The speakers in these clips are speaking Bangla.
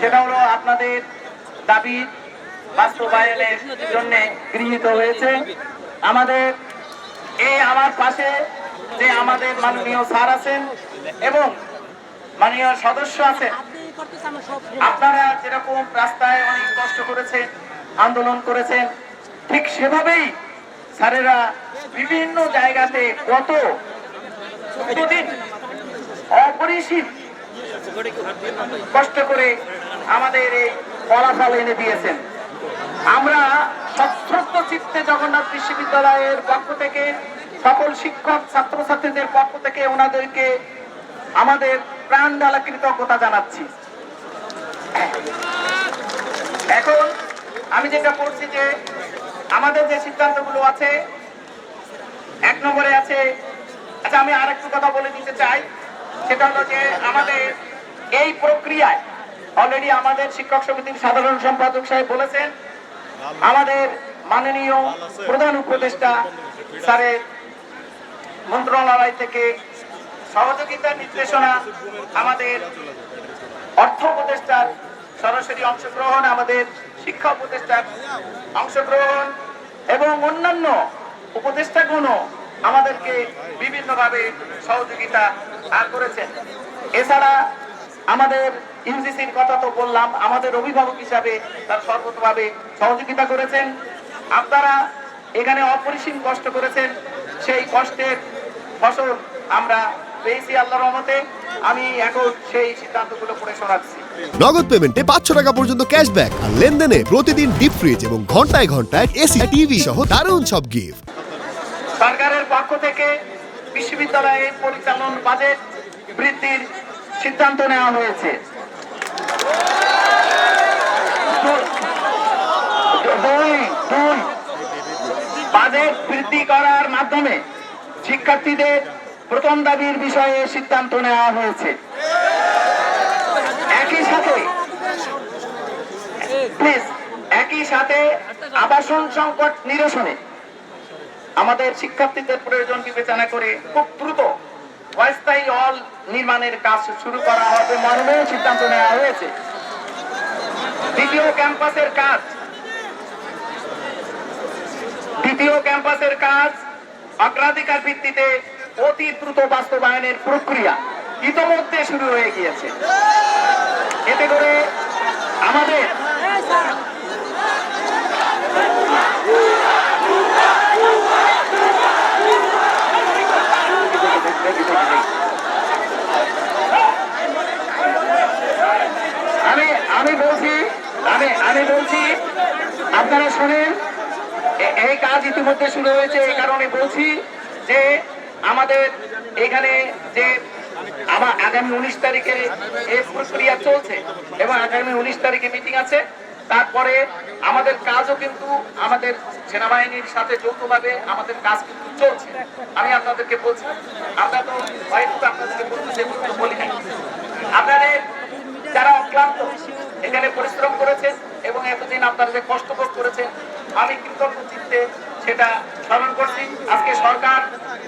সেটা হলো আপনাদের দাবি বাস্তবায়নের জন্য গৃহীত হয়েছে। আমাদের এই আমার পাশে যে আমাদের মাননীয় স্যার আছেন এবং মাননীয় সদস্য আছেন, আপনারা যেরকম রাস্তায় অনেক কষ্ট করেছেন, আন্দোলন করেছেন, ঠিক সেভাবেই স্যারেরা বিভিন্ন জায়গাতে কত অপরিসীম কষ্ট করে আমাদের এই ফলাফল এনে দিয়েছেন। আমরা সশ্রদ্ধ চিত্তে জগন্নাথ বিশ্ববিদ্যালয়ের পক্ষ থেকে সকল শিক্ষক, ছাত্রছাত্রীদের পক্ষ থেকে ওনাদেরকে আমাদের প্রাণ ডালা কৃতজ্ঞতা জানাচ্ছি। এখন আমি যেটা বলছি যে আমাদের যে সিদ্ধান্তগুলো আছে, এক নম্বরে আছে আচ্ছা আমি আর একটু কথা বলে দিতে চাই। সেটা হলো যে আমাদের এই প্রক্রিয়ায় অলরেডি আমাদের শিক্ষক সমিতির সাধারণ সম্পাদক সাহেব বলেছেন, আমাদের মাননীয় প্রধান উপদেষ্টা স্যারের মন্ত্রণালয় থেকে সহযোগিতার নির্দেশনা আমাদের অর্থ উপদেষ্টার সরাসরি অংশগ্রহণ, আমাদের শিক্ষা উপদেষ্টার অংশগ্রহণ এবং অন্যান্য উপদেষ্টাগণও আমাদেরকে বিভিন্নভাবে সহযোগিতা করেছেন। এছাড়া আমাদের ইউজিসির কথা তো বললাম আমাদের অভিভাবক হিসাবে তার সর্বতভাবে সহযোগিতা করেছেন। আপনারা এখানে অপরিসীম কষ্ট করেছেন সেই কষ্টের ফসল আমরা পেয়েছি আল্লাহর রহমতে। আমি এখন সেই সিদ্ধান্তগুলো পড়ে শোনাচ্ছি। নগদ পেমেন্টে পাঁচশো টাকা পর্যন্ত ক্যাশব্যাক আর লেনদেনে প্রতিদিন ডিপ ফ্রিজ এবং ঘন্টায় ঘন্টায় এসি টিভি সহ দারুণ সব গিফট সরকারের পক্ষ থেকে বিশ্ববিদ্যালয়ের পরিচালন বাজেট বৃদ্ধির সিদ্ধান্ত নেওয়া হয়েছে। বাজেট বৃদ্ধি করার মাধ্যমে শিক্ষার্থীদের প্রথম দাবির বিষয়ে সিদ্ধান্ত নেওয়া হয়েছে। একই সাথে প্লিজ একই সাথে আবাসন সংকট নিরসনে আমাদের শিক্ষার্থীদের প্রয়োজন বিবেচনা করে খুব দ্রুত অস্থায়ী হল নির্মাণের কাজ শুরু করা হবে মর্মে সিদ্ধান্ত নেওয়া হয়েছে। দ্বিতীয় ক্যাম্পাসের কাজ। দ্বিতীয় ক্যাম্পাসের কাজ অগ্রাধিকার ভিত্তিতে অতি দ্রুত বাস্তবায়নের প্রক্রিয়া ইতোমধ্যে শুরু হয়ে গিয়েছে। এতে করে আমাদের আমি আমি বলছি আমি আমি বলছি আপনারা শোনেন এ- এই কাজ ইতিমধ্যে শুরু হয়েছে এই কারণে বলছি যে আমাদের এখানে যে আমার আগামী উনিশ তারিখে এই প্রক্রিয়া চলছে এবং আগামী উনিশ তারিখে মিটিং আছে। তারপরে আমাদের কাজও কিন্তু আমাদের সেনাবাহিনীর সাথে যৌথভাবে আমাদের কাজ কিন্তু চলছে। আমি আপনাদেরকে বলছি, আমরা তো হয়তো আপনাদেরকে বলতে তো বলি নাই। আপনাদের যারা অক্লান্ত, এখানে পরিশ্রম করেছেন এবং এতদিন আপনারা যে কষ্ট করেছেন আমি কৃতজ্ঞ চিত্তে সেটা স্মরণ করছি। আজকে সরকার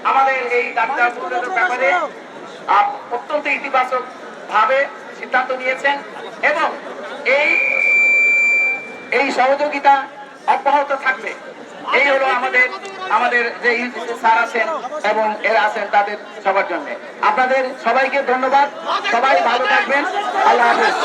আমাদের এই ডাক্তার ব্যাপারে অত্যন্ত ইতিবাচক ভাবে সিদ্ধান্ত নিয়েছেন এবং এই এই সহযোগিতা অব্যাহত থাকবে। এই হলো আমাদের আমাদের যে স্যার আছেন এবং এরা আছেন তাদের সবার জন্য। আপনাদের সবাইকে ধন্যবাদ। সবাই ভালো থাকবেন। আল্লাহ হাফেজ।